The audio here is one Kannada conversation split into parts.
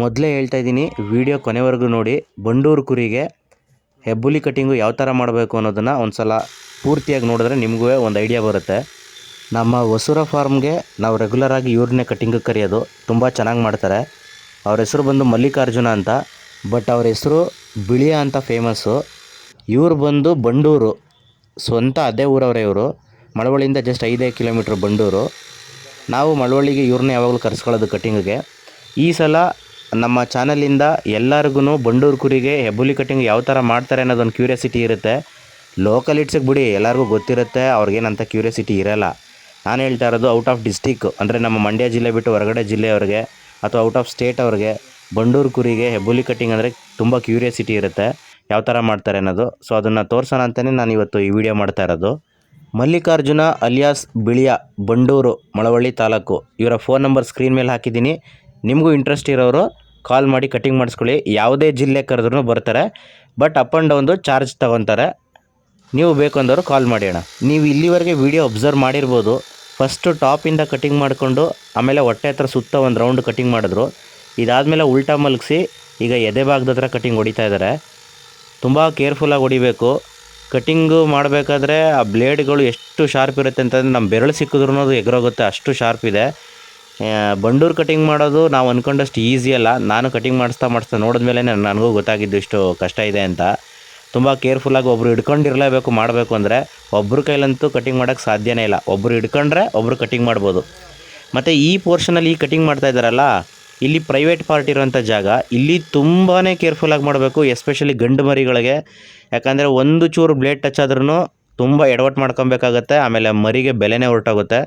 ಮೊದಲೇ ಹೇಳ್ತಾ ಇದ್ದೀನಿ ವಿಡಿಯೋ ಕೊನೆವರೆಗೂ ನೋಡಿ. ಬಂಡೂರು ಕುರಿಗೆ ಹೆಬ್ಬುಲಿ ಕಟ್ಟಿಂಗು ಯಾವ ಥರ ಮಾಡಬೇಕು ಅನ್ನೋದನ್ನು ಒಂದು ಸಲ ಪೂರ್ತಿಯಾಗಿ ನೋಡಿದ್ರೆ ನಿಮಗೂ ಒಂದು ಐಡಿಯಾ ಬರುತ್ತೆ. ನಮ್ಮ ಹೊಸೂರ ಫಾರ್ಮ್ಗೆ ನಾವು ರೆಗ್ಯುಲರಾಗಿ ಇವ್ರನ್ನೇ ಕಟ್ಟಿಂಗಿಗೆ ಕರೆಯೋದು, ತುಂಬ ಚೆನ್ನಾಗಿ ಮಾಡ್ತಾರೆ. ಅವ್ರ ಹೆಸರು ಬಂದು ಮಲ್ಲಿಕಾರ್ಜುನ ಅಂತ ಬಟ್ ಅವ್ರ ಹೆಸರು ಬಿಳಿಯ ಅಂತ ಫೇಮಸ್ಸು ಇವ್ರು ಬಂದು ಬಂಡೂರು, ಸ್ವಂತ ಅದೇ ಊರವರೇ ಇವರು. ಮಳವಳ್ಳಿಯಿಂದ ಜಸ್ಟ್ ಐದೇ ಕಿಲೋಮೀಟ್ರ್ ಬಂಡೂರು. ನಾವು ಮಳವಳ್ಳಿಗೆ ಇವ್ರನ್ನ ಯಾವಾಗಲೂ ಕರೆಸ್ಕೊಳ್ಳೋದು ಕಟ್ಟಿಂಗಿಗೆ ಈ ಸಲ ನಮ್ಮ ಚಾನಲಿಂದ ಎಲ್ಲರಿಗೂ ಬಂಡೂರು ಕುರಿಗೆ ಹೆಬ್ಬುಲಿ ಕಟ್ಟಿಂಗ್ ಯಾವ ಥರ ಮಾಡ್ತಾರೆ ಅನ್ನೋದೊಂದು ಕ್ಯೂರಿಯಾಸಿಟಿ ಇರುತ್ತೆ. ಲೋಕಲ್ ಇಟ್ಸಿಗೆ ಬಿಡಿ, ಎಲ್ಲರಿಗೂ ಗೊತ್ತಿರುತ್ತೆ, ಅವ್ರಿಗೇನಂತ ಕ್ಯೂರಿಯಾಸಿಟಿ ಇರೋಲ್ಲ. ನಾನು ಹೇಳ್ತಾ ಇರೋದು ಔಟ್ ಆಫ್ ಡಿಸ್ಟಿಕ್, ಅಂದರೆ ನಮ್ಮ ಮಂಡ್ಯ ಜಿಲ್ಲೆ ಬಿಟ್ಟು ಹೊರಗಡೆ ಜಿಲ್ಲೆಯವ್ರಿಗೆ ಅಥವಾ ಔಟ್ ಆಫ್ ಸ್ಟೇಟ್ ಅವ್ರಿಗೆ ಬಂಡೂರು ಕುರಿಗೆ ಹೆಬ್ಬುಲಿ ಕಟ್ಟಿಂಗ್ ಅಂದರೆ ತುಂಬ ಕ್ಯೂರಿಯಾಸಿಟಿ ಇರುತ್ತೆ. ಯಾವ ಥರ ಮಾಡ್ತಾರೆ ಅನ್ನೋದು. ಸೊ ಅದನ್ನು ತೋರಿಸೋಣ ಅಂತಲೇ ನಾನು ಇವತ್ತು ಈ ವಿಡಿಯೋ ಮಾಡ್ತಾ ಇರೋದು. ಮಲ್ಲಿಕಾರ್ಜುನ ಅಲಿಯಾಸ್ ಬಿಳಿಯ ಬಂಡೂರು, ಮಳವಳ್ಳಿ ತಾಲೂಕು. ಇವರ ಫೋನ್ ನಂಬರ್ ಸ್ಕ್ರೀನ್ ಮೇಲೆ ಹಾಕಿದ್ದೀನಿ. ನಿಮಗೂ ಇಂಟ್ರೆಸ್ಟ್ ಇರೋರು ಕಾಲ್ ಮಾಡಿ ಕಟಿಂಗ್ ಮಾಡಿಸ್ಕೊಳ್ಳಿ. ಯಾವುದೇ ಜಿಲ್ಲೆ ಕರೆದ್ರೂ ಬರ್ತಾರೆ. ಬಟ್ ಅಪ್ ಆ್ಯಂಡ್ ಡೌನ್ದು ಚಾರ್ಜ್ ತೊಗೊತಾರೆ. ನೀವು ಬೇಕು ಅಂದವರು ಕಾಲ್ ಮಾಡಿ ಅಣ್ಣ. ನೀವು ಇಲ್ಲಿವರೆಗೆ ವಿಡಿಯೋ ಅಬ್ಸರ್ವ್ ಮಾಡಿರ್ಬೋದು. ಫಸ್ಟು ಟಾಪಿಂದ ಕಟಿಂಗ್ ಮಾಡಿಕೊಂಡು, ಆಮೇಲೆ ಹೊಟ್ಟೆ ಹತ್ರ ಸುತ್ತ ಒಂದು ರೌಂಡ್ ಕಟಿಂಗ್ ಮಾಡಿದ್ರು. ಇದಾದಮೇಲೆ ಉಲ್ಟಾ ಮಲಗಿಸಿ, ಈಗ ಎದೆ ಭಾಗದ ಹತ್ರ ಕಟಿಂಗ್ ಹೊಡಿತಾ ಇದ್ದಾರೆ ತುಂಬ ಕೇರ್ಫುಲ್ಲಾಗಿ ಹೊಡಿಬೇಕು. ಕಟಿಂಗು ಮಾಡಬೇಕಾದ್ರೆ ಆ ಬ್ಲೇಡ್ಗಳು ಎಷ್ಟು ಶಾರ್ಪ್ ಇರುತ್ತೆ ಅಂತಂದರೆ ನಮ್ಮ ಬೆರಳು ಸಿಕ್ಕಿದ್ರೂ ಅದು ಎಗರೋಗುತ್ತೆ. ಅಷ್ಟು ಶಾರ್ಪ್ ಇದೆ. ಬಂಡೂರು ಕಟಿಂಗ್ ಮಾಡೋದು ನಾವು ಅಂದ್ಕೊಂಡಷ್ಟು ಈಸಿ ಅಲ್ಲ. ನಾನು ಕಟಿಂಗ್ ಮಾಡಿಸ್ತಾ ಮಾಡಿಸ್ತಾ ನೋಡಿದ್ಮೇಲೆ ನನಗೂ ಗೊತ್ತಾಗಿದ್ದು ಇಷ್ಟು ಕಷ್ಟ ಇದೆ ಅಂತ. ತುಂಬ ಕೇರ್ಫುಲ್ಲಾಗಿ ಒಬ್ಬರು ಹಿಡ್ಕೊಂಡಿರಲೇಬೇಕು, ಮಾಡಬೇಕು ಅಂದರೆ ಒಬ್ಬರ ಕೈಲಂತೂ ಕಟಿಂಗ್ ಮಾಡೋಕ್ಕೆ ಸಾಧ್ಯನೇ ಇಲ್ಲ. ಒಬ್ಬರು ಹಿಡ್ಕೊಂಡ್ರೆ ಒಬ್ಬರು ಕಟಿಂಗ್ ಮಾಡ್ಬೋದು. ಮತ್ತು ಈ ಪೋರ್ಷನಲ್ಲಿ ಈ ಕಟಿಂಗ್ ಮಾಡ್ತಾ ಇದ್ದಾರಲ್ಲ, ಇಲ್ಲಿ ಪ್ರೈವೇಟ್ ಪಾರ್ಟ್ ಇರೋಂಥ ಜಾಗ, ಇಲ್ಲಿ ತುಂಬಾ ಕೇರ್ಫುಲ್ಲಾಗಿ ಮಾಡಬೇಕು ಎಸ್ಪೆಷಲಿ ಗಂಡು ಮರಿಗಳಿಗೆ. ಯಾಕಂದರೆ ಒಂದು ಚೂರು ಬ್ಲೇಡ್ ಟಚ್ ಆದ್ರೂ ತುಂಬ ಎಡವಟ್ಟು ಮಾಡ್ಕೊಬೇಕಾಗತ್ತೆ, ಆಮೇಲೆ ಮರಿಗೆ ಬೆಲೆನೇ ಹೊರಟೋಗುತ್ತೆ.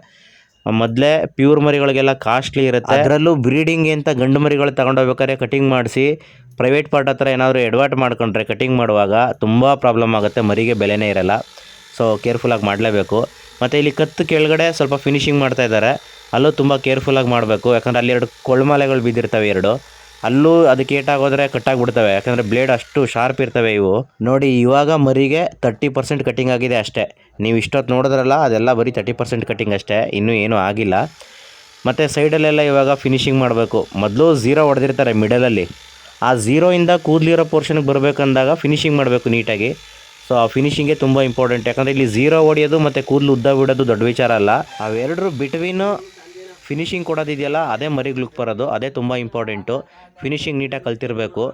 ಮೊದಲೇ ಪ್ಯೂರ್ ಮರಿಗಳಿಗೆಲ್ಲ ಕಾಸ್ಟ್ಲಿ ಇರುತ್ತೆ. ಅದರಲ್ಲೂ ಬ್ರೀಡಿಂಗ್ ಅಂತ ಗಂಡು ಮರಿಗಳು ತಗೊಂಡೋಗ್ಬೇಕಾದ್ರೆ ಕಟಿಂಗ್ ಮಾಡಿಸಿ ಪ್ರೈವೇಟ್ ಪಾರ್ಟ್ ಹತ್ರ ಏನಾದರೂ ಎಡ್ವಾಟ್ ಮಾಡ್ಕೊಂಡ್ರೆ ಕಟಿಂಗ್ ಮಾಡುವಾಗ ತುಂಬ ಪ್ರಾಬ್ಲಮ್ ಆಗುತ್ತೆ, ಮರಿಗೆ ಬೆಲೆನೇ ಇರಲ್ಲ. ಸೊ ಕೇರ್ಫುಲ್ಲಾಗಿ ಮಾಡಲೇಬೇಕು. ಮತ್ತು ಇಲ್ಲಿ ಕತ್ತು ಕೆಳಗಡೆ ಸ್ವಲ್ಪ ಫಿನಿಶಿಂಗ್ ಮಾಡ್ತಾ ಇದ್ದಾರೆ. ಅಲ್ಲೂ ತುಂಬ ಕೇರ್ಫುಲ್ಲಾಗಿ ಮಾಡಬೇಕು. ಯಾಕಂದರೆ ಅಲ್ಲಿ ಎರಡು ಕೊಳ್ಮಾಲೆಗಳು ಬಿದ್ದಿರ್ತವೆ ಎರಡು. ಅಲ್ಲೂ ಅದಕ್ಕೆ ಏಟಾಗೋದ್ರೆ ಕಟ್ಟಾಗ್ಬಿಡ್ತವೆ. ಯಾಕಂದರೆ ಬ್ಲೇಡ್ ಅಷ್ಟು ಶಾರ್ಪ್ ಇರ್ತವೆ ಇವು. ನೋಡಿ, ಇವಾಗ ಮರಿಗೆ ತರ್ಟಿ ಪರ್ಸೆಂಟ್ ಕಟಿಂಗ್ ಆಗಿದೆ ಅಷ್ಟೇ. ನೀವು ಇಷ್ಟೊತ್ತು ನೋಡಿದ್ರಲ್ಲ, ಅದೆಲ್ಲ ಬರೀ ತರ್ಟಿ ಪರ್ಸೆಂಟ್ ಕಟಿಂಗ್ ಅಷ್ಟೇ. ಇನ್ನೂ ಏನೂ ಆಗಿಲ್ಲ. ಮತ್ತು ಸೈಡಲ್ಲೆಲ್ಲ ಇವಾಗ ಫಿನಿಶಿಂಗ್ ಮಾಡಬೇಕು. ಮೊದಲು ಝೀರೋ ಹೊಡೆದಿರ್ತಾರೆ ಮಿಡಲಲ್ಲಿ ಆ ಝೀರೋಯಿಂದ ಕೂದಲಿರೋ ಪೋರ್ಷನ್ಗೆ ಬರಬೇಕಂದಾಗ ಫಿನಿಶಿಂಗ್ ಮಾಡಬೇಕು ನೀಟಾಗಿ. ಸೊ ಆ ಫಿನಿಷಿಂಗೇ ತುಂಬ ಇಂಪಾರ್ಟೆಂಟ್ ಯಾಕಂದರೆ ಇಲ್ಲಿ ಝೀರೋ ಹೊಡೆಯೋದು ಮತ್ತು ಕೂದಲು ಉದ್ದ ಬಿಡೋದು ದೊಡ್ಡ ವಿಚಾರ ಅಲ್ಲ. ಅವೆರಡರೂ ಬಿಟ್ವೀನು ಫಿನಿಶಿಂಗ್ ಕೊಡೋದಿದೆಯಲ್ಲ, ಅದೇ ಮರಿಗೆ ಲುಕ್ ಬರೋದು, ಅದೇ ತುಂಬ ಇಂಪಾರ್ಟೆಂಟು ಫಿನಿಶಿಂಗ್ ನೀಟಾಗಿ ಕಲ್ತಿರಬೇಕು.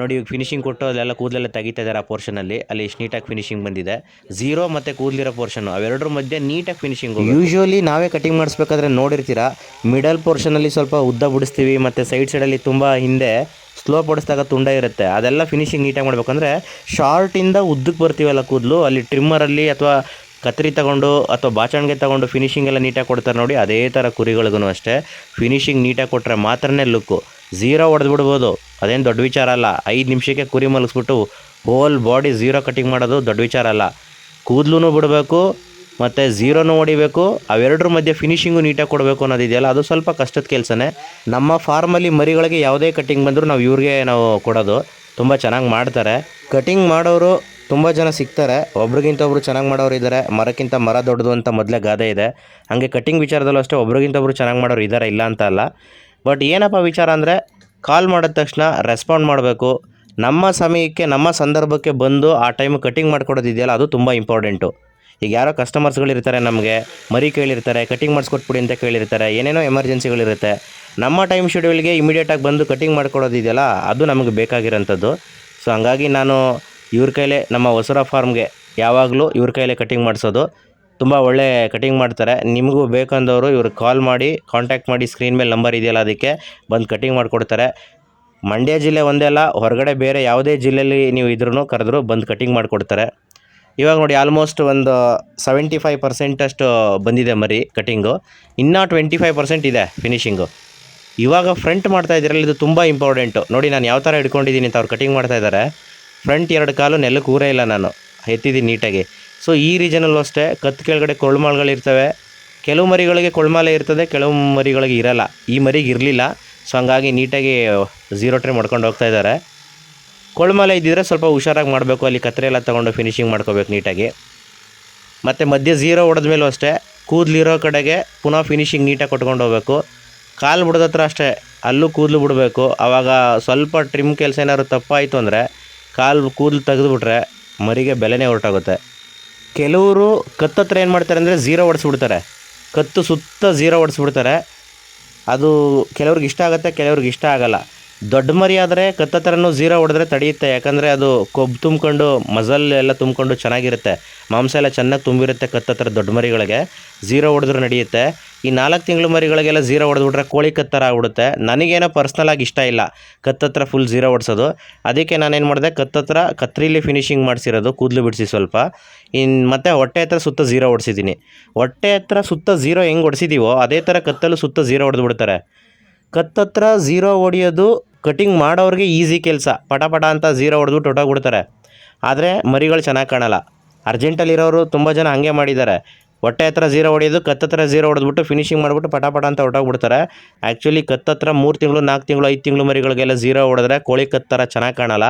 ನೋಡಿ, ಇವಾಗ ಫಿನಿಶಿಂಗ್ ಕೊಟ್ಟು ಅಲ್ಲೆಲ್ಲ ಕೂದಲೆಲ್ಲ ತೆಗಿತಾ ಇದ್ದಾರೆ ಆ ಪೋರ್ಷನಲ್ಲಿ ಅಲ್ಲಿ. ಎಷ್ಟು ನೀಟಾಗಿ ಫಿನಿಶಿಂಗ್ ಬಂದಿದೆ. ಝೀರೋ ಮತ್ತು ಕೂದಲಿರೋ ಪೋರ್ಷನ್ ಅವೆರಡರ ಮಧ್ಯೆ ನೀಟಾಗಿ ಫಿನಿಶಿಂಗ್ ಯೂಶ್ವಲಿ ನಾವೇ ಕಟಿಂಗ್ ಮಾಡಿಸ್ಬೇಕಾದ್ರೆ ನೋಡಿರ್ತೀರಾ ಮಿಡಲ್ ಪೋರ್ಷನಲ್ಲಿ ಸ್ವಲ್ಪ ಉದ್ದ ಬಿಡಿಸ್ತೀವಿ, ಮತ್ತು ಸೈಡ್ ಸೈಡಲ್ಲಿ ತುಂಬ ಹಿಂದೆ ಸ್ಲೋ ಬಡಿಸಿದಾಗ ತುಂಡ ಇರುತ್ತೆ. ಅದೆಲ್ಲ ಫಿನಿಶಿಂಗ್ ನೀಟಾಗಿ ಮಾಡಬೇಕಂದ್ರೆ ಶಾರ್ಟಿಂದ ಉದ್ದಕ್ಕೆ ಬರ್ತೀವಲ್ಲ ಕೂದಲು, ಅಲ್ಲಿ ಟ್ರಿಮ್ಮರಲ್ಲಿ ಅಥವಾ ಕತ್ರಿ ತಗೊಂಡು ಅಥವಾ ಬಾಚಣಿಗೆ ತಗೊಂಡು ಫಿನಿಶಿಂಗ್ ಎಲ್ಲ ನೀಟಾಗಿ ಕೊಡ್ತಾರೆ ನೋಡಿ, ಅದೇ ಥರ ಕುರಿಗಳಿಗೂ ಅಷ್ಟೇ. ಫಿನಿಶಿಂಗ್ ನೀಟಾಗಿ ಕೊಟ್ಟರೆ ಮಾತ್ರನೇ ಲುಕ್ಕು ಝೀರೋ ಹೊಡೆದು ಬಿಡ್ಬೋದು. ಅದೇನು ದೊಡ್ಡ ವಿಚಾರ ಅಲ್ಲ. ಐದು ನಿಮಿಷಕ್ಕೆ ಕುರಿ ಮಲಗಿಸ್ಬಿಟ್ಟು ಹೋಲ್ ಬಾಡಿ ಝೀರೋ ಕಟಿಂಗ್ ಮಾಡೋದು ದೊಡ್ಡ ವಿಚಾರ ಅಲ್ಲ. ಕೂದಲೂ ಬಿಡಬೇಕು, ಮತ್ತು ಝೀರೋನು ಹೊಡಿಬೇಕು, ಅವೆರಡರ ಮಧ್ಯೆ ಫಿನಿಶಿಂಗು ನೀಟಾಗಿ ಕೊಡಬೇಕು ಅನ್ನೋದಿದೆಯಲ್ಲ, ಅದು ಸ್ವಲ್ಪ ಕಷ್ಟದ ಕೆಲಸನೇ. ನಮ್ಮ ಫಾರ್ಮಲ್ಲಿ ಮರಿಗಳಿಗೆ ಯಾವುದೇ ಕಟಿಂಗ್ ಬಂದರೂ ನಾವು ಇವ್ರಿಗೆ ನಾವು ಕೊಡೋದು. ತುಂಬ ಚೆನ್ನಾಗಿ ಮಾಡ್ತಾರೆ. ಕಟಿಂಗ್ ಮಾಡೋರು ತುಂಬ ಜನ ಸಿಗ್ತಾರೆ. ಒಬ್ರಿಗಿಂತ ಒಬ್ರು ಚೆನ್ನಾಗಿ ಮಾಡೋರು ಇದ್ದಾರೆ ಮರಕ್ಕಿಂತ ಮರ ದೊಡ್ಡದು ಅಂತ ಮೊದಲೇ ಗಾದೆ ಇದೆ. ಹಾಗೆ ಕಟಿಂಗ್ ವಿಚಾರದಲ್ಲೂ ಅಷ್ಟೇ ಒಬ್ರಿಗಿಂತ ಒಬ್ರು ಚೆನ್ನಾಗಿ ಮಾಡೋರು ಇದ್ದಾರೆ ಇಲ್ಲ ಅಂತ ಅಲ್ಲ. ಬಟ್ ಏನಪ್ಪ ವಿಚಾರ ಅಂದರೆ ಕಾಲ್ ಮಾಡಿದ ತಕ್ಷಣ ರೆಸ್ಪಾಂಡ್ ಮಾಡಬೇಕು. ನಮ್ಮ ಸಮಯಕ್ಕೆ, ನಮ್ಮ ಸಂದರ್ಭಕ್ಕೆ ಬಂದು ಆ ಟೈಮ್ ಕಟಿಂಗ್ ಮಾಡ್ಕೊಡೋದಿದೆಯಲ್ಲ, ಅದು ತುಂಬ ಇಂಪಾರ್ಟೆಂಟು ಈಗ ಯಾರೋ ಕಸ್ಟಮರ್ಸ್ಗಳಿರ್ತಾರೆ ನಮಗೆ, ಮರಿ ಕೇಳಿರ್ತಾರೆ ಕಟಿಂಗ್ ಮಾಡಿಸ್ಕೊಟ್ಬಿಡಿ ಅಂತ ಕೇಳಿರ್ತಾರೆ, ಏನೇನೋ ಎಮರ್ಜೆನ್ಸಿಗಳಿರುತ್ತೆ ನಮ್ಮ ಟೈಮ್ ಶೆಡ್ಯೂಲ್ಗೆ ಇಮಿಡಿಯೇಟಾಗಿ ಬಂದು ಕಟಿಂಗ್ ಮಾಡ್ಕೊಡೋದಿದೆಯಲ್ಲ, ಅದು ನಮಗೆ ಬೇಕಾಗಿರೋಂಥದ್ದು. ಸೊ ಹಂಗಾಗಿ ನಾನು ಇವ್ರ ಕೈಲೇ ನಮ್ಮ ಹೊಸರ ಫಾರ್ಮ್ಗೆ ಯಾವಾಗಲೂ ಇವ್ರ ಕೈಲೇ ಕಟಿಂಗ್ ಮಾಡಿಸೋದು. ತುಂಬ ಒಳ್ಳೆ ಕಟಿಂಗ್ ಮಾಡ್ತಾರೆ. ನಿಮಗೂ ಬೇಕಂದವರು ಇವ್ರಿಗೆ ಕಾಲ್ ಮಾಡಿ ಕಾಂಟ್ಯಾಕ್ಟ್ ಮಾಡಿ ಸ್ಕ್ರೀನ್ ಮೇಲೆ ನಂಬರ್ ಇದೆಯಲ್ಲ ಅದಕ್ಕೆ ಬಂದು ಕಟಿಂಗ್ ಮಾಡಿಕೊಡ್ತಾರೆ. ಮಂಡ್ಯ ಜಿಲ್ಲೆ ಒಂದೇ ಅಲ್ಲ, ಹೊರಗಡೆ ಬೇರೆ ಯಾವುದೇ ಜಿಲ್ಲೆಯಲ್ಲಿ ನೀವು ಇದ್ರೂ ಕರೆದ್ರು ಬಂದು ಕಟಿಂಗ್ ಮಾಡಿಕೊಡ್ತಾರೆ. ಇವಾಗ ನೋಡಿ ಆಲ್ಮೋಸ್ಟ್ ಒಂದು ಸೆವೆಂಟಿ ಫೈವ್ ಪರ್ಸೆಂಟಷ್ಟು ಬಂದಿದೆ ಮರಿ ಕಟಿಂಗು ಇನ್ನೂ ಟ್ವೆಂಟಿ ಫೈವ್ ಪರ್ಸೆಂಟ್ ಇದೆ ಫಿನಿಷಿಂಗು ಇವಾಗ ಫ್ರಂಟ್ ಮಾಡ್ತಾ ಇದ್ದೀರಲ್ಲ, ಇದು ತುಂಬ ಇಂಪಾರ್ಟೆಂಟು ನೋಡಿ ನಾನು ಯಾವ ಥರ ಹಿಡ್ಕೊಂಡಿದ್ದೀನಿ ಅಂತ ಅವ್ರು ಕಟಿಂಗ್ ಮಾಡ್ತಾ ಇದ್ದಾರೆ. ಫ್ರಂಟ್ ಎರಡು ಕಾಲು ನೆಲಕ್ಕೆ ಊರೇ ಇಲ್ಲ ನಾನು. ಎತ್ತಿದ್ದೀನಿ ನೀಟಾಗಿ. ಸೊ ಈ ರೀಜನಲ್ಲೂ ಅಷ್ಟೇ, ಕತ್ತು ಕೆಳಗಡೆ ಕೊಳ್ಮಾಳ್ಗಳಿರ್ತವೆ ಕೆಲವು ಮರಿಗಳಿಗೆ ಕೊಳ್ಮಾಲೆ ಇರ್ತದೆ, ಕೆಲವು ಮರಿಗಳಿಗೆ ಇರಲ್ಲ. ಈ ಮರಿಗೆ ಇರಲಿಲ್ಲ. ಸೊ ಹಂಗಾಗಿ ನೀಟಾಗಿ ಝೀರೋ ಟ್ರೇ ಮಾಡ್ಕೊಂಡು ಹೋಗ್ತಾ ಇದ್ದಾರೆ. ಕೊಳ್ಮಾಲೆ ಇದ್ದಿದ್ರೆ ಸ್ವಲ್ಪ ಹುಷಾರಾಗಿ ಮಾಡಬೇಕು. ಅಲ್ಲಿ ಕತ್ರೆ ಎಲ್ಲ ತೊಗೊಂಡು ಫಿನಿಶಿಂಗ್ ಮಾಡ್ಕೋಬೇಕು ನೀಟಾಗಿ. ಮತ್ತು ಮಧ್ಯೆ ಝೀರೋ ಹೊಡೆದ್ಮೇಲೂ ಅಷ್ಟೇ, ಕೂದಲಿರೋ ಕಡೆಗೆ ಪುನಃ ಫಿನಿಶಿಂಗ್ ನೀಟಾಗಿ ಕೊಟ್ಕೊಂಡು ಹೋಗ್ಬೇಕು. ಕಾಲು ಬಿಡೋದತ್ರ ಅಷ್ಟೇ, ಅಲ್ಲೂ ಕೂದಲು ಬಿಡಬೇಕು. ಆವಾಗ ಸ್ವಲ್ಪ ಟ್ರಿಮ್ ಕೆಲಸ ಏನಾದ್ರು ತಪ್ಪಾಯಿತು ಅಂದರೆ ಕಾಲು ಕೂದಲು ತೆಗೆದುಬಿಟ್ರೆ ಮರಿಗೆ ಬೆಲೆನೇ ಹೊರಟೋಗುತ್ತೆ. ಕೆಲವರು ಕತ್ತತ್ರ ಏನು ಮಾಡ್ತಾರೆ ಅಂದರೆ ಝೀರೋ ಹೊಡೆಸ್ಬಿಡ್ತಾರೆ ಕತ್ತು ಸುತ್ತ ಝೀರೋ ಹೊಡೆಸ್ಬಿಡ್ತಾರೆ ಅದು ಕೆಲವ್ರಿಗೆ ಇಷ್ಟ ಆಗುತ್ತೆ, ಕೆಲವ್ರಿಗೆ ಇಷ್ಟ ಆಗಲ್ಲ. ದೊಡ್ಡ ಮರಿ ಆದರೆ ಕತ್ತ ಥರನೂ ಝೀರೋ ಹೊಡೆದ್ರೆ ತಡೆಯುತ್ತೆ. ಯಾಕಂದರೆ ಅದು ಕೊಬ್ಬು ತುಂಬ್ಕೊಂಡು, ಮಜಲ್ ಎಲ್ಲ ತುಂಬ್ಕೊಂಡು ಚೆನ್ನಾಗಿರುತ್ತೆ. ಮಾಂಸ ಎಲ್ಲ ಚೆನ್ನಾಗಿ ತುಂಬಿರುತ್ತೆ ಕತ್ತ ಥರ ದೊಡ್ಡ ಮರಿಗಳಿಗೆ. ಝೀರೋ ಹೊಡೆದ್ರೂ ನಡೆಯುತ್ತೆ. ಈ ನಾಲ್ಕು ತಿಂಗಳು ಮರಿಗಳಿಗೆಲ್ಲ ಝೀರೋ ಹೊಡೆದ್ಬಿಟ್ರೆ ಕೋಳಿ ಕತ್ತರ ಆಗ್ಬಿಡುತ್ತೆ. ನನಗೇನೋ ಪರ್ಸ್ನಲಾಗಿ ಇಷ್ಟ ಇಲ್ಲ ಕತ್ತತ್ರ ಫುಲ್ ಝೀರೋ ಹೊಡ್ಸೋದು. ಅದಕ್ಕೆ ನಾನೇನು ಮಾಡಿದೆ, ಕತ್ತತ್ರ ಕತ್ರಿಲಿ ಫಿನಿಶಿಂಗ್ ಮಾಡಿಸಿರೋದು, ಕೂದಲು ಬಿಡಿಸಿ ಸ್ವಲ್ಪ. ಇನ್ನು ಮತ್ತು ಹೊಟ್ಟೆ ಹತ್ರ ಸುತ್ತ ಝೀರೋ ಹೊಡ್ಸಿದ್ದೀನಿ. ಹೊಟ್ಟೆ ಹತ್ರ ಸುತ್ತ ಝೀರೋ ಹೆಂಗೆ ಹೊಡ್ಸಿದ್ದೀವೋ ಅದೇ ಥರ ಕತ್ತಲು ಸುತ್ತ ಝೀರೋ ಹೊಡೆದು ಬಿಡ್ತಾರೆ ಕತ್ತತ್ರ ಝೀರೋ ಹೊಡೆಯೋದು ಕಟಿಂಗ್ ಮಾಡೋರಿಗೆ ಈಸಿ ಕೆಲಸ. ಪಟ ಪಟ ಅಂತ ಝೀರೋ ಹೊಡೆದ್ಬಿಟ್ಟು ಬಿಡ್ತಾರೆ ಆದರೆ ಮರಿಗಳು ಚೆನ್ನಾಗಿ ಕಾಣಲ್ಲ. ಅರ್ಜೆಂಟಲ್ಲಿರೋರು ತುಂಬ ಜನ ಹಾಗೆ ಮಾಡಿದ್ದಾರೆ. ಹೊಟ್ಟೆ ಹತ್ರ ಝೀರೋ ಹೊಡೆಯೋದು ಕತ್ತತ್ರ ಝೀರೋ ಹೊಡೆದ್ಬಿಟ್ಟು ಫಿನಿಶಿಂಗ್ ಮಾಡಿಬಿಟ್ಟು ಪಟ ಪಟ ಅಂತ ಹೊಟ್ಟೋಗ್ಬಿಡ್ತಾರೆ ಆ್ಯಕ್ಚುಲಿ ಕತ್ತತ್ರ ಮೂರು ತಿಂಗಳು, ನಾಲ್ಕು ತಿಂಗಳು, ಐದು ತಿಂಗಳು ಮರಿಗಳಿಗೆಲ್ಲ ಝೀರೋ ಹೊಡೆದ್ರೆ ಕೋಳಿ ಕತ್ತರ ಚೆನ್ನಾಗಿ ಕಾಣಲ್ಲ.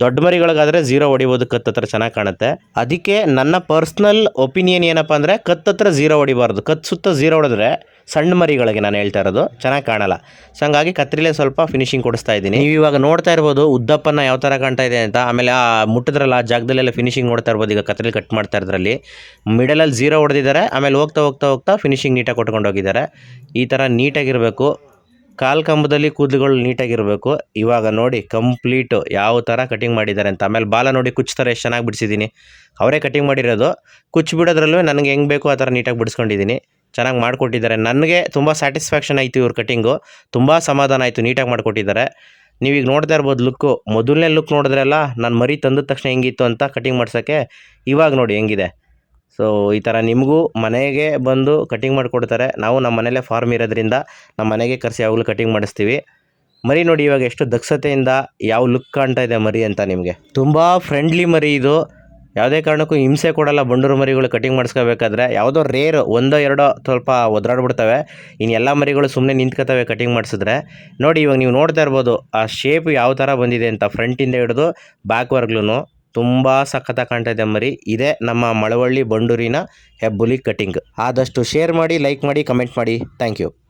ದೊಡ್ಡ ಮರಿಗಳಿಗಾದರೆ ಝೀರೋ ಹೊಡಿಬೋದು ಕತ್ತತ್ರ ಚೆನ್ನಾಗಿ ಕಾಣುತ್ತೆ. ಅದಕ್ಕೆ ನನ್ನ ಪರ್ಸ್ನಲ್ ಒಪಿನಿಯನ್ ಏನಪ್ಪ ಅಂದರೆ ಕತ್ತತ್ರ ಝೀರೋ ಹೊಡಿಬಾರ್ದು. ಕತ್ ಸುತ್ತ ಝೀರೋ ಹೊಡೆದ್ರೆ ಸಣ್ಣ ಮರಿಗಳಿಗೆ ನಾನು ಹೇಳ್ತಾ ಇರೋದು, ಚೆನ್ನಾಗಿ ಕಾಣಲ್ಲ. ಸೊ ಹಂಗಾಗಿ ಕತ್ರಿಲೇ ಸ್ವಲ್ಪ ಫಿನಿಶಿಂಗ್ ಕೊಡಿಸ್ತಾ ಇದ್ದೀನಿ. ನೀವು ಇವಾಗ ನೋಡ್ತಾ ಇರ್ಬೋದು ಉದ್ದಪ್ಪನ ಯಾವ ಥರ ಕಾಣ್ತಾ ಇದೆ ಅಂತ. ಆಮೇಲೆ ಆ ಮುಟ್ಟಿದ್ರಲ್ಲ, ಆ ಜಾಗದಲ್ಲೆಲ್ಲ ಫಿನಿಶಿಂಗ್ ನೋಡ್ತಾ ಇರ್ಬೋದು ಈಗ ಕತ್ರಿಲಿ ಕಟ್ ಮಾಡ್ತಾ ಇದ್ರಲ್ಲಿ ಮಿಡಲಲ್ಲಿ ಝೀರೋ ಹೊಡೆದಿದ್ದಾರೆ, ಆಮೇಲೆ ಹೋಗ್ತಾ ಹೋಗ್ತಾ ಹೋಗ್ತಾ ಫಿನಿಶಿಂಗ್ ನೀಟಾಗಿ ಕೊಟ್ಕೊಂಡು ಹೋಗಿದ್ದಾರೆ ಈ ಥರ ನೀಟಾಗಿರಬೇಕು. ಕಾಲು ಕಂಬದಲ್ಲಿ ಕೂದಲುಗಳು ನೀಟಾಗಿರಬೇಕು. ಇವಾಗ ನೋಡಿ, ಕಂಪ್ಲೀಟು ಯಾವ ಥರ ಕಟಿಂಗ್ ಮಾಡಿದ್ದಾರೆ ಅಂತ. ಆಮೇಲೆ ಬಾಲ ನೋಡಿ ಕುಚ್ತಾರೆ, ಎಷ್ಟು ಚೆನ್ನಾಗಿ ಬಿಡಿಸಿದ್ದೀನಿ. ಅವರೇ ಕಟಿಂಗ್ ಮಾಡಿರೋದು. ಕುಚ್ಚು ಬಿಡೋದ್ರಲ್ಲೂ ನನಗೆ ಹೆಂಗೆ ಬೇಕೋ ಆ ಥರ ನೀಟಾಗಿ ಬಿಡಿಸ್ಕೊಂಡಿದ್ದೀನಿ. ಚೆನ್ನಾಗಿ ಮಾಡಿಕೊಟ್ಟಿದ್ದಾರೆ. ನನಗೆ ತುಂಬ ಸ್ಯಾಟಿಸ್ಫ್ಯಾಕ್ಷನ್ ಆಯಿತು ಇವ್ರ ಕಟಿಂಗು. ತುಂಬ ಸಮಾಧಾನ ಆಯಿತು ನೀಟಾಗಿ ಮಾಡಿಕೊಟ್ಟಿದ್ದಾರೆ. ನೀವೀಗ ನೋಡ್ತಾ ಇರ್ಬೋದು ಲುಕ್ಕು. ಮೊದಲನೇ ಲುಕ್ ನೋಡಿದ್ರಲ್ಲ ನಾನು ಮರಿ ತಂದ ತಕ್ಷಣ ಹೆಂಗಿತ್ತು ಅಂತ ಕಟಿಂಗ್ ಮಾಡ್ಸೋಕ್ಕೆ ಇವಾಗ ನೋಡಿ ಹೆಂಗಿದೆ. ಸೊ ಈ ಥರ ನಿಮಗೂ ಮನೆಗೆ ಬಂದು ಕಟಿಂಗ್ ಮಾಡಿಕೊಡ್ತಾರೆ. ನಾವು ನಮ್ಮ ಮನೇಲೇ ಫಾರ್ಮ್ ಇರೋದ್ರಿಂದ ನಮ್ಮ ಮನೆಗೆ ಕರೆಸಿ ಯಾವಾಗಲೂ ಕಟಿಂಗ್ ಮಾಡಿಸ್ತೀವಿ. ಮರಿ ನೋಡಿ ಇವಾಗ ಎಷ್ಟು ದಕ್ಷತೆಯಿಂದ ಯಾವ ಲುಕ್ ಕಾಣ್ತಾ ಇದೆ ಮರಿ ಅಂತ ನಿಮಗೆ? ತುಂಬ ಫ್ರೆಂಡ್ಲಿ ಮರಿ ಇದು. ಯಾವುದೇ ಕಾರಣಕ್ಕೂ ಹಿಂಸೆ ಕೊಡಲ್ಲ ಬಂಡೂರು ಮರಿಗಳು ಕಟಿಂಗ್ ಮಾಡಿಸ್ಕೋಬೇಕಾದ್ರೆ. ಯಾವುದೋ ರೇರ್ ಒಂದೋ ಎರಡೋ ಸ್ವಲ್ಪ ಒದ್ರಾಡ್ಬಿಡ್ತವೆ. ಇನ್ನು ಎಲ್ಲ ಮರಿಗಳು ಸುಮ್ಮನೆ ನಿಂತ್ಕೋತವೆ ಕಟಿಂಗ್ ಮಾಡಿಸಿದ್ರೆ. ನೋಡಿ ಇವಾಗ ನೀವು ನೋಡ್ತಾ ಇರ್ಬೋದು, ಆ ಶೇಪ್ ಯಾವ ಥರ ಬಂದಿದೆ ಅಂತ ಫ್ರಂಟಿಂದ ಹಿಡಿದು ಬ್ಯಾಕ್ವರ್ಗ್ಲೂ ತುಂಬ ಸಖತ್ತಾಗಿ ಕಾಣ್ತಾ ಮರಿ. ಇದೇ ನಮ್ಮ ಮಳವಳ್ಳಿ ಬಂಡೂರಿನ ಹೆಬ್ಬುಲಿ ಕಟಿಂಗ್. ಆದಷ್ಟು ಶೇರ್ ಮಾಡಿ, ಲೈಕ್ ಮಾಡಿ, ಕಮೆಂಟ್ ಮಾಡಿ. Thank you.